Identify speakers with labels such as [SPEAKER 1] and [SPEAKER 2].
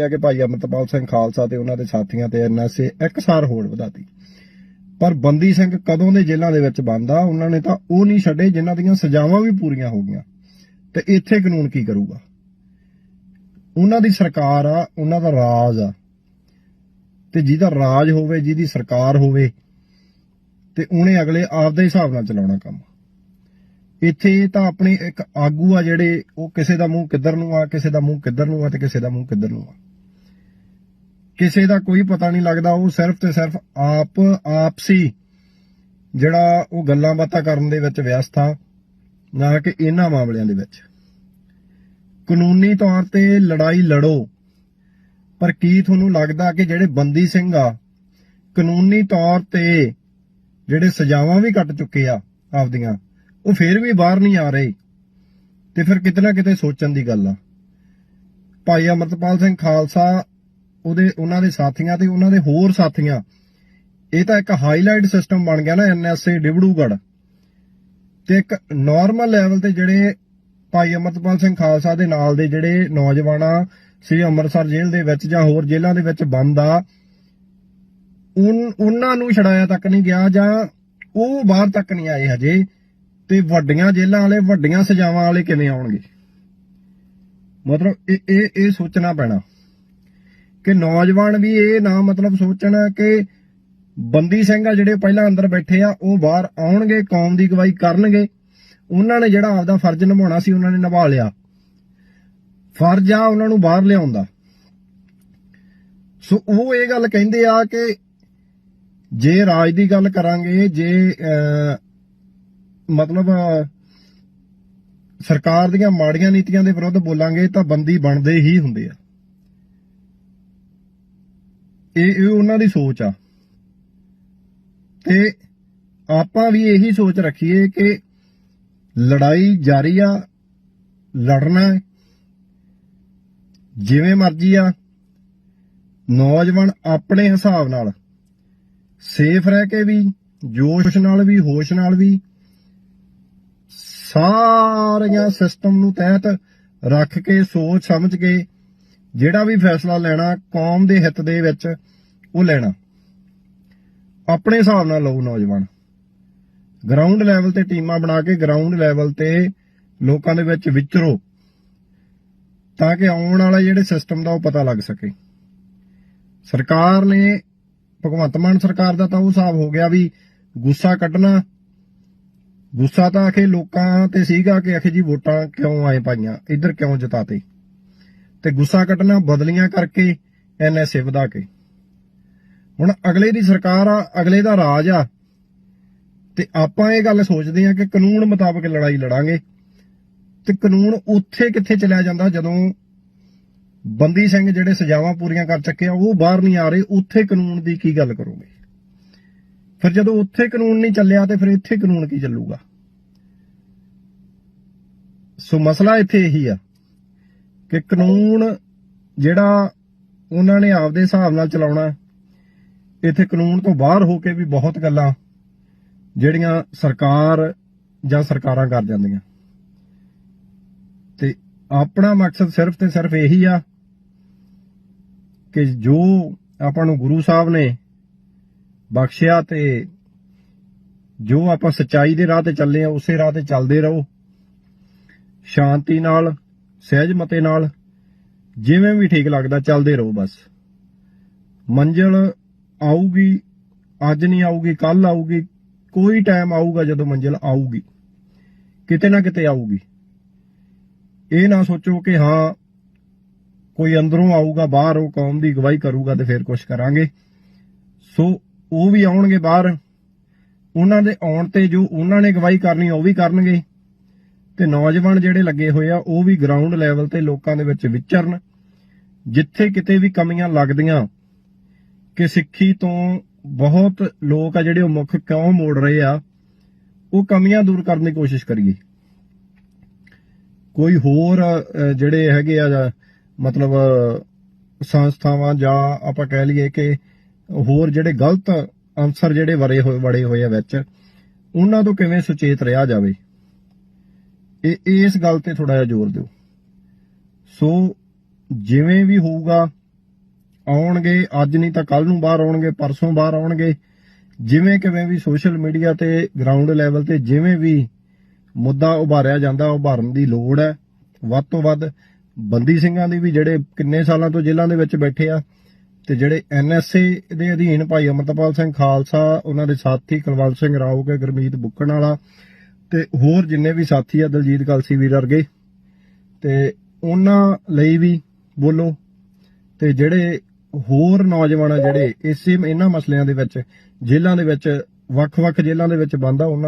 [SPEAKER 1] ਵਾਪਰਿਆ ਕਿ ਭਾਈ ਅਮਰਤਪਾਲ ਸਿੰਘ ਖਾਲਸਾ ਤੇ ਉਹਨਾਂ ਦੇ ਸਾਥੀਆਂ ਤੇ ਐਨਐਸਏ ਇੱਕਸਾਰ ਹੋੜ ਵਧਾਤੀ। ਪਰ ਬੰਦੀ ਸਿੰਘ ਕਦੋਂ ਦੇ ਜੇਲ੍ਹਾਂ ਦੇ ਵਿੱਚ ਬੰਦ ਆ ਉਹਨਾਂ ਨੇ ਤਾਂ ਉਹ ਨਹੀਂ ਛੱਡੇ ਜਿਨ੍ਹਾਂ ਦੀਆਂ ਸਜ਼ਾਵਾਂ ਵੀ ਪੂਰੀਆਂ ਹੋ ਗਈਆਂ। ਤੇ ਇੱਥੇ ਕਾਨੂੰਨ ਕੀ ਕਰੂਗਾ? ਉਹਨਾਂ ਦੀ ਸਰਕਾਰ ਆ, ਉਹਨਾਂ ਦਾ ਰਾਜ ਆ। ਤੇ ਜਿਹਦਾ ਰਾਜ ਹੋਵੇ, ਜਿਹਦੀ ਸਰਕਾਰ ਹੋਵੇ, ਤੇ ਉਹਨੇ ਅਗਲੇ ਆਪਦੇ ਹਿਸਾਬ ਨਾਲ ਚਲਾਉਣਾ ਕੰਮ। ਇੱਥੇ ਤਾਂ ਆਪਣੇ ਇੱਕ ਆਗੂ ਆ ਜਿਹੜੇ ਉਹ ਕਿਸੇ ਦਾ ਮੂੰਹ ਕਿੱਧਰ ਨੂੰ ਆ, ਕਿਸੇ ਦਾ ਮੂੰਹ ਕਿੱਧਰ ਨੂੰ ਆ ਤੇ ਕਿਸੇ ਦਾ ਮੂੰਹ ਕਿੱਧਰ ਨੂੰ ਆ। ਕਿਸੇ ਦਾ ਕੋਈ ਪਤਾ ਨਹੀਂ ਲੱਗਦਾ, ਉਹ ਸਿਰਫ ਤੇ ਸਿਰਫ ਆਪ, ਆਪਸੀ ਜਿਹੜਾ ਉਹ ਗੱਲਾਂ ਬਾਤਾਂ ਕਰਨ ਦੇ ਵਿੱਚ ਵਿਅਸਤ ਆ, ਨਾ ਕਿ ਇਹਨਾਂ ਮਾਮਲਿਆਂ ਦੇ ਵਿੱਚ। ਕਾਨੂੰਨੀ ਤੌਰ ਤੇ ਲੜਾਈ ਲੜੋ, ਪਰ ਕੀ ਤੁਹਾਨੂੰ ਲੱਗਦਾ ਕਿ ਜਿਹੜੇ ਬੰਦੀ ਸਿੰਘ ਆ, ਕਾਨੂੰਨੀ ਤੌਰ ਤੇ ਜਿਹੜੇ ਸਜ਼ਾਵਾਂ ਵੀ ਕੱਟ ਚੁੱਕੇ ਆ ਆਪਦੀਆਂ, ਉਹ ਫੇਰ ਵੀ ਬਾਹਰ ਨਹੀਂ ਆ ਰਹੇ? ਤੇ ਫਿਰ ਕਿਤੇ ਨਾ ਕਿਤੇ ਸੋਚਣ ਦੀ ਗੱਲ ਆ। ਭਾਈ ਅਮਰਤਪਾਲ ਸਿੰਘ ਖਾਲਸਾ ਉਹਦੇ, ਉਹਨਾਂ ਦੇ ਸਾਥੀਆਂ ਤੇ ਉਹਨਾਂ ਦੇ ਹੋਰ ਸਾਥੀਆਂ। ਇਹ ਤਾਂ ਇੱਕ ਹਾਈਲਾਈਟ ਸਿਸਟਮ ਬਣ ਗਿਆ ਨਾ ਐਨਐਸਏ ਡਿਬੜੂਗੜ ਤੇ ਇੱਕ ਨਾਰਮਲ ਲੈਵਲ ਤੇ ਜਿਹੜੇ ਭਾਈ ਅਮਰਤਪਾਲ ਸਿੰਘ ਖਾਲਸਾ ਦੇ ਨਾਲ ਦੇ ਜਿਹੜੇ ਨੌਜਵਾਨਾਂ ਸ੍ਰੀ ਅੰਮ੍ਰਿਤਸਰ ਜੇਲ੍ਹ ਦੇ ਵਿੱਚ ਜਾਂ ਹੋਰ ਜੇਲ੍ਹਾਂ ਦੇ ਵਿੱਚ ਬੰਦ ਆ ਉਹਨਾਂ ਨੂੰ ਛਡਾਇਆ ਤੱਕ ਨਹੀਂ ਗਿਆ ਜਾਂ ਉਹ ਬਾਹਰ ਤੱਕ ਨਹੀਂ ਆਏ ਹਜੇ, ਤੇ ਵੱਡੀਆਂ ਜੇਲ੍ਹਾਂ ਵਾਲੇ ਵੱਡੀਆਂ ਸਜ਼ਾਵਾਂ ਵਾਲੇ ਕਿਵੇਂ ਆਉਣਗੇ? ਮਤਲਬ ਇਹ ਇਹ ਸੋਚਣਾ ਪੈਣਾ। ਕਿ ਨੌਜਵਾਨ ਵੀ ਇਹ ਨਾ ਮਤਲਬ ਸੋਚਣ ਕਿ ਬੰਦੀ ਸਿੰਘ ਆ ਜਿਹੜੇ ਪਹਿਲਾਂ ਅੰਦਰ ਬੈਠੇ ਆ, ਉਹ ਬਾਹਰ ਆਉਣਗੇ, ਕੌਮ ਦੀ ਗਵਾਹੀ ਕਰਨਗੇ। ਉਹਨਾਂ ਨੇ ਜਿਹੜਾ ਆਪਦਾ ਫਰਜ਼ ਨਿਭਾਉਣਾ ਸੀ, ਉਹਨਾਂ ਨੇ ਨਿਭਾ ਲਿਆ। ਫਰਜ਼ ਆ ਉਹਨਾਂ ਨੂੰ ਬਾਹਰ ਲਿਆਉਣ ਦਾ। ਸੋ ਉਹ ਇਹ ਗੱਲ ਕਹਿੰਦੇ ਆ ਕਿ ਜੇ ਰਾਜ ਦੀ ਗੱਲ ਕਰਾਂਗੇ, ਜੇ ਮਤਲਬ ਸਰਕਾਰ ਦੀਆਂ ਮਾੜੀਆਂ ਨੀਤੀਆਂ ਦੇ ਵਿਰੁੱਧ ਬੋਲਾਂਗੇ, ਤਾਂ ਬੰਦੀ ਬਣਦੇ ਹੀ ਹੁੰਦੇ ਆ। ਇਹ ਇਹ ਉਹਨਾਂ ਦੀ ਸੋਚ ਆ। ਤੇ ਆਪਾਂ ਵੀ ਇਹੀ ਸੋਚ ਰੱਖੀਏ ਕਿ ਲੜਾਈ ਜਾਰੀ ਆ, ਲੜਨਾ ਜਿਵੇਂ ਮਰਜ਼ੀ ਆ, ਨੌਜਵਾਨ ਆਪਣੇ ਹਿਸਾਬ ਨਾਲ ਸੇਫ ਰਹਿ ਕੇ ਵੀ, ਜੋਸ਼ ਨਾਲ ਵੀ, ਹੋਸ਼ ਨਾਲ ਵੀ ਸਾਰੀਆਂ ਸਿਸਟਮ ਨੂੰ ਤਹਿਤ ਰੱਖ ਕੇ, ਸੋਚ ਸਮਝ ਕੇ ਜਿਹੜਾ ਵੀ ਫੈਸਲਾ ਲੈਣਾ ਕੌਮ ਦੇ ਹਿੱਤ ਦੇ ਵਿੱਚ, ਉਹ ਲੈਣਾ। ਆਪਣੇ ਹਿਸਾਬ ਨਾਲ ਲਓ ਨੌਜਵਾਨ। ਗਰਾਊਂਡ ਲੈਵਲ ਤੇ ਟੀਮਾਂ ਬਣਾ ਕੇ ਗਰਾਊਂਡ ਲੈਵਲ ਤੇ ਲੋਕਾਂ ਦੇ ਵਿੱਚ ਵਿਚਰੋ, ਤਾਂ ਕਿ ਆਉਣ ਵਾਲਾ ਜਿਹੜੇ ਸਿਸਟਮ ਦਾ ਉਹ ਪਤਾ ਲੱਗ ਸਕੇ। ਸਰਕਾਰ ਨੇ, ਭਗਵੰਤ ਮਾਨ ਸਰਕਾਰ ਦਾ ਤਾਂ ਉਹ ਹਿਸਾਬ ਹੋ ਗਿਆ ਵੀ ਗੁੱਸਾ ਕੱਢਣਾ। ਗੁੱਸਾ ਤਾਂ ਆਖੇ ਲੋਕਾਂ ਤੇ ਸੀਗਾ ਕਿ ਆਖੇ ਜੀ ਵੋਟਾਂ ਕਿਉਂ ਆਏ ਪਾਈਆਂ, ਇੱਧਰ ਕਿਉਂ ਜਿਤਾਤੇ। ਤੇ ਗੁੱਸਾ ਕੱਢਣਾ ਬਦਲੀਆਂ ਕਰਕੇ ਐਨਐਸਏ ਵਧਾ ਕੇ। ਹੁਣ ਅਗਲੇ ਦੀ ਸਰਕਾਰ ਆ, ਅਗਲੇ ਦਾ ਰਾਜ ਆ। ਤੇ ਆਪਾਂ ਇਹ ਗੱਲ ਸੋਚਦੇ ਆ ਕਿ ਕਾਨੂੰਨ ਮੁਤਾਬਕ ਲੜਾਈ ਲੜਾਂਗੇ। ਤੇ ਕਾਨੂੰਨ ਉੱਥੇ ਕਿੱਥੇ ਚਲਿਆ ਜਾਂਦਾ ਜਦੋਂ ਬੰਦੀ ਸਿੰਘ ਜਿਹੜੇ ਸਜ਼ਾਵਾਂ ਪੂਰੀਆਂ ਕਰ ਚੱਕੇ ਆ, ਉਹ ਬਾਹਰ ਨਹੀਂ ਆ ਰਹੇ, ਉੱਥੇ ਕਾਨੂੰਨ ਦੀ ਕੀ ਗੱਲ ਕਰੋਗੇ? ਫਿਰ ਜਦੋਂ ਉੱਥੇ ਕਾਨੂੰਨ ਨਹੀਂ ਚੱਲਿਆ ਤੇ ਫਿਰ ਇੱਥੇ ਕਾਨੂੰਨ ਕੀ ਚੱਲੂਗਾ? ਸੋ ਮਸਲਾ ਇੱਥੇ ਇਹੀ ਆ। ਕਿ ਕਾਨੂੰਨ ਜਿਹੜਾ ਉਹਨਾਂ ਨੇ ਆਪਦੇ ਹਿਸਾਬ ਨਾਲ ਚਲਾਉਣਾ ਇੱਥੇ ਕਾਨੂੰਨ ਤੋਂ ਬਾਹਰ ਹੋ ਕੇ ਵੀ ਬਹੁਤ ਗੱਲਾਂ ਜਿਹੜੀਆਂ ਸਰਕਾਰ ਜਾਂ ਸਰਕਾਰਾਂ ਕਰ ਜਾਂਦੀਆਂ। ਤੇ ਆਪਣਾ ਮਕਸਦ ਸਿਰਫ ਤੇ ਸਿਰਫ ਇਹੀ ਆ ਕਿ ਜੋ ਆਪਾਂ ਨੂੰ ਗੁਰੂ ਸਾਹਿਬ ਨੇ ਬਖਸ਼ਿਆ ਤੇ ਜੋ ਆਪਾਂ ਸੱਚਾਈ ਦੇ ਰਾਹ ਤੇ ਚੱਲੇ ਆ, ਉਸੇ ਰਾਹ ਤੇ ਚੱਲਦੇ ਰਹੋ। ਸ਼ਾਂਤੀ ਨਾਲ ਸਹਿਜ ਮਤੇ ਨਾਲ ਜਿਵੇਂ ਵੀ ਠੀਕ ਲੱਗਦਾ ਚੱਲਦੇ ਰਹੋ ਬਸ। ਮੰਜ਼ਲ ਆਊਗੀ, ਅੱਜ ਨਹੀਂ ਆਊਗੀ ਕੱਲ ਆਊਗੀ, ਕੋਈ ਟਾਈਮ ਆਊਗਾ ਜਦੋਂ ਮੰਜ਼ਿਲ ਆਊਗੀ। ਕਿਤੇ ਨਾ ਕਿਤੇ ਆਊਗੀ। ਇਹ ਨਾ ਸੋਚੋ ਕਿ ਹਾਂ, ਕੋਈ ਅੰਦਰੋਂ ਆਊਗਾ, ਬਾਹਰ ਉਹ ਕੌਮ ਦੀ ਅਗਵਾਈ ਕਰੂਗਾ ਤੇ ਫਿਰ ਕੁਝ ਕਰਾਂਗੇ। ਸੋ ਉਹ ਵੀ ਆਉਣਗੇ ਬਾਹਰ। ਉਹਨਾਂ ਦੇ ਆਉਣ ਤੇ ਜੋ ਉਹਨਾਂ ਨੇ ਅਗਵਾਈ ਕਰਨੀ, ਉਹ ਵੀ ਕਰਨਗੇ। ਤੇ ਨੌਜਵਾਨ ਜਿਹੜੇ ਲੱਗੇ ਹੋਏ ਆ, ਉਹ ਵੀ ਗਰਾਊਂਡ ਲੈਵਲ ਤੇ ਲੋਕਾਂ ਦੇ ਵਿੱਚ ਵਿਚਰਨ। ਜਿੱਥੇ ਕਿਤੇ ਵੀ ਕਮੀਆਂ ਲੱਗਦੀਆਂ ਕਿ ਸਿੱਖੀ ਤੋਂ ਬਹੁਤ ਲੋਕ ਆ ਜਿਹੜੇ ਉਹ ਮੁੱਖ ਕਿਉਂ ਮੋੜ ਰਹੇ ਆ, ਉਹ ਕਮੀਆਂ ਦੂਰ ਕਰਨ ਦੀ ਕੋਸ਼ਿਸ਼ ਕਰੀਏ। ਕੋਈ ਹੋਰ ਜਿਹੜੇ ਹੈਗੇ ਆ, ਮਤਲਬ, ਸੰਸਥਾਵਾਂ ਜਾਂ ਆਪਾਂ ਕਹਿ ਲਈਏ ਕਿ ਹੋਰ ਜਿਹੜੇ ਗਲਤ ਅਨਸਰ ਜਿਹੜੇ ਵਰੇ ਹੋਏ, ਵੜੇ ਹੋਏ ਆ ਵਿੱਚ, ਉਹਨਾਂ ਤੋਂ ਕਿਵੇਂ ਸੁਚੇਤ ਰਿਹਾ ਜਾਵੇ? ਇਹ ਇਸ ਗੱਲ ਤੇ ਥੋੜਾ ਜਿਹਾ ਜ਼ੋਰ ਦਿਓ। ਸੋ ਜਿਵੇਂ ਵੀ ਹੋਊਗਾ, ਆਉਣਗੇ, ਅੱਜ ਨਹੀਂ ਤਾਂ ਕੱਲ ਨੂੰ ਬਾਹਰ ਆਉਣਗੇ, ਪਰਸੋਂ ਬਾਹਰ ਆਉਣਗੇ। ਜਿਵੇਂ ਕਿਵੇਂ ਵੀ ਸੋਸ਼ਲ ਮੀਡੀਆ ਤੇ ਗਰਾਊਂਡ ਲੈਵਲ ਤੇ ਜਿਵੇਂ ਵੀ ਮੁੱਦਾ ਉਭਾਰਿਆ ਜਾਂਦਾ, ਉਭਾਰਨ ਦੀ ਲੋੜ ਹੈ। ਵੱਧ ਤੋਂ ਵੱਧ ਬੰਦੀ ਸਿੰਘਾਂ ਦੀ ਵੀ ਜਿਹੜੇ ਕਿੰਨੇ ਸਾਲਾਂ ਤੋਂ ਜੇਲ੍ਹਾਂ ਦੇ ਵਿੱਚ ਬੈਠੇ ਆ ਤੇ ਜਿਹੜੇ ਐਨਐਸਏ ਦੇ ਅਧੀਨ ਭਾਈ ਅਮਰਤਪਾਲ ਸਿੰਘ ਖਾਲਸਾ, ਉਹਨਾਂ ਦੇ ਸਾਥੀ ਕੁਲਵੰਤ ਸਿੰਘ ਰਾਓ ਕੇ ਗੁਰਮੀਤ ਬੁੱਕਣ ਵਾਲਾ ਤੇ ਹੋਰ ਜਿੰਨੇ ਵੀ ਸਾਥੀ ਆ ਦਲਜੀਤ ਕਲਸੀ ਵੀਰ ਵਰਗੇ, ਤੇ ਉਹਨਾਂ ਲਈ ਵੀ ਬੋਲੋ, ਤੇ ਜਿਹੜੇ ਹੋਰ ਨੌਜਵਾਨ ਆ ਜਿਹੜੇ ਇਸੇ ਇਹਨਾਂ ਮਸਲਿਆਂ ਦੇ ਵਿੱਚ, ਜੇਲ੍ਹਾਂ ਦੇ ਵਿੱਚ, ਵੱਖ-ਵੱਖ ਜੇਲ੍ਹਾਂ ਦੇ ਵਿੱਚ ਬੰਦ ਆ ਉਹਨਾਂ